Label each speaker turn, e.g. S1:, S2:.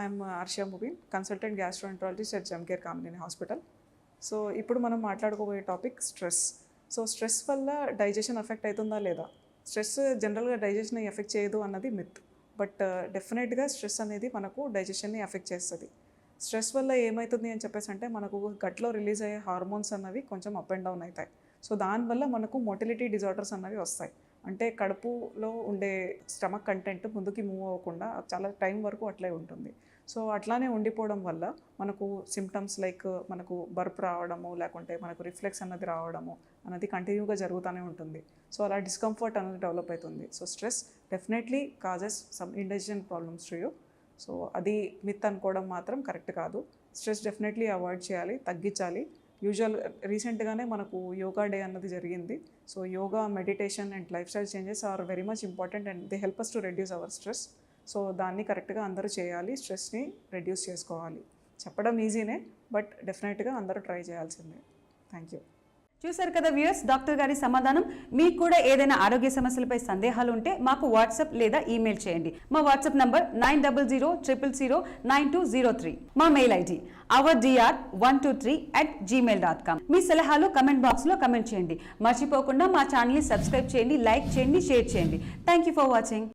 S1: I'm Harsha Mubeen consultant gastroenterologist at Jamcare Kamineni hospital so ఇప్పుడు మనం మాట్లాడుకోబోయే topic stress so stress వల్ల digestion effect అవుతుందా లేదా? స్ట్రెస్ జనరల్గా డైజెషన్ ఎఫెక్ట్ చేయదు అన్నది మిత్ బట్ డెఫినెట్గా స్ట్రెస్ అనేది మనకు డైజెషన్ని ఎఫెక్ట్ చేస్తుంది. స్ట్రెస్ వల్ల ఏమవుతుంది అని చెప్పేసి అంటే మనకు గట్లో రిలీజ్ అయ్యే హార్మోన్స్ అన్నవి కొంచెం అప్ అండ్ డౌన్ అవుతాయి. సో దానివల్ల మనకు మొటిలిటీ డిజార్డర్స్ అన్నవి వస్తాయి. అంటే కడుపులో ఉండే స్టమక్ కంటెంట్ ముందుకి మూవ్ అవ్వకుండా చాలా టైం వరకు అట్లే ఉంటుంది. సో అట్లానే ఉండిపోవడం వల్ల మనకు సిమ్టమ్స్ లైక్ మనకు బర్ప్ రావడము లేకుంటే మనకు రిఫ్లెక్స్ అన్నది రావడము అన్నది కంటిన్యూగా జరుగుతూనే ఉంటుంది. సో అలా డిస్కంఫర్ట్ అనేది డెవలప్ అవుతుంది. So stress definitely causes some indigestion problems to you. So అది మిత్ అనుకోవడం మాత్రం కరెక్ట్ కాదు. స్ట్రెస్ డెఫినెట్లీ అవాయిడ్ చేయాలి తగ్గించాలి. యూజువల్ రీసెంట్గానే మనకు యోగా డే అన్నది జరిగింది. So yoga meditation and lifestyle changes are very much important and they help us to reduce our stress so దాన్ని కరెక్ట్గా అందరూ చేయాలి స్ట్రెస్ని రెడ్యూస్ చేసుకోవాలి. చెప్పడం ఈజీనే బట్ డెఫినెట్గా అందరూ ట్రై చేయాల్సిందే. థ్యాంక్ యూ
S2: చూశారు కదా వ్యూయర్స్ డాక్టర్ గారి సమాధానం. మీకు కూడా ఏదైనా ఆరోగ్య సమస్యలపై సందేహాలు ఉంటే మాకు వాట్సాప్ లేదా ఈమెయిల్ చేయండి. మా WhatsApp number nine double zero triple zero nine two zero three. మా mail ID our DR one two three at Gmail dot com మీ సలహాలు కమెంట్ బాక్స్లో కమెంట్ చేయండి. మర్చిపోకుండా మా ఛానల్ని సబ్స్క్రైబ్ చేయండి లైక్ చేయండి షేర్ చేయండి. Thank you for watching